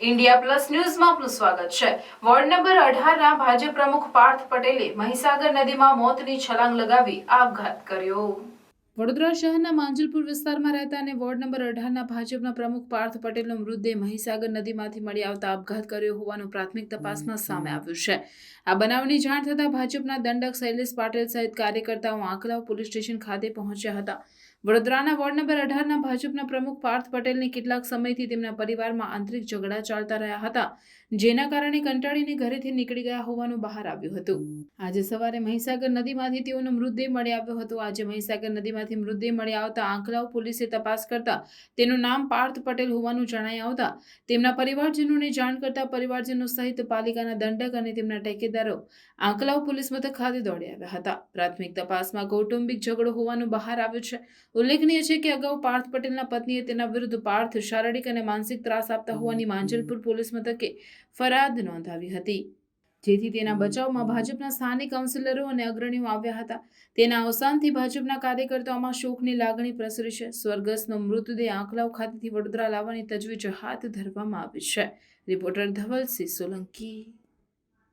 India plus ન્યૂઝમાં આપનું સ્વાગત છે. વોર્ડ નંબર અઢારના ભાજપ પ્રમુખ પાર્થ પટેલે મહીસાગર નદીમાં મોતની છલાંગ લગાવી આપઘાત કર્યો. વડોદરા શહેરના માંજલપુર વિસ્તારમાં રહેતા અને વોર્ડ નંબર અઢારના ભાજપના પ્રમુખ પાર્થ પટેલનો મૃતદેહ મહીસાગર નદીમાંથી મળી આવતા આપઘાત કર્યો હોવાનું પ્રાથમિક તપાસમાં સામે આવ્યું છે. આ બનાવની જાણ થતાં ભાજપના દંડક શૈલેષ પાટીલ સહિત કાર્યકર્તાઓ આંકલાવ પોલીસ સ્ટેશન ખાતે પહોંચ્યા હતા. વડોદરાના વોર્ડ નંબર અઢારના ભાજપના પ્રમુખ પાર્થ પટેલને કેટલાક સમયથી તેમના પરિવારમાં આંતરિક ઝઘડા ચાલતા રહ્યા હતા, જેના કારણે કંટાળીને ઘરેથી નીકળી ગયા હોવાનું બહાર આવ્યું હતું. આજે સવારે મહીસાગર નદીમાંથી તેઓનો મૃતદેહ મળી આવ્યો હતો. આજે મહીસાગર નદીમાંથી મૃતદેહ મળી આવતા આંકલાવ પોલીસે તપાસ કરતા તેનું નામ પાર્થ પટેલ હોવાનું જણાઈ આવતા તેમના પરિવારજનોને જાણ કરતા પરિવારજનો સહિત પાલિકાના દંડક અને તેમના ટેકેદારો આંકલાવ પોલીસ મથક ખાતે દોડી આવ્યા હતા. પ્રાથમિક તપાસમાં કૌટુંબિક ઝઘડો હોવાનું બહાર આવ્યું છે. ઉલ્લેખનીય છે કે અગાઉ પાર્થ પટેલના પત્નીએ તેના વિરુદ્ધ પાર્થ શારીરિક અને માનસિક ત્રાસ આપતા હોવાની માંજલપુર પોલીસ મથકે ફરિયાદ નોંધાવી હતી. જેથી તેના બચાવમાં ભાજપના સ્થાનિક કાઉન્સિલરો અને અગ્રણીઓ આવ્યા હતા. તેના અવસાનથી ભાજપના કાર્યકર્તાઓમાં શોકની લાગણી પ્રસરી છે. સ્વર્ગસ્થનો મૃતદેહ આંકલાવ ખાતેથી વડોદરા લાવવાની તજવીજ હાથ ધરવામાં આવી છે. રિપોર્ટર ધવલસિંહ સોલંકી.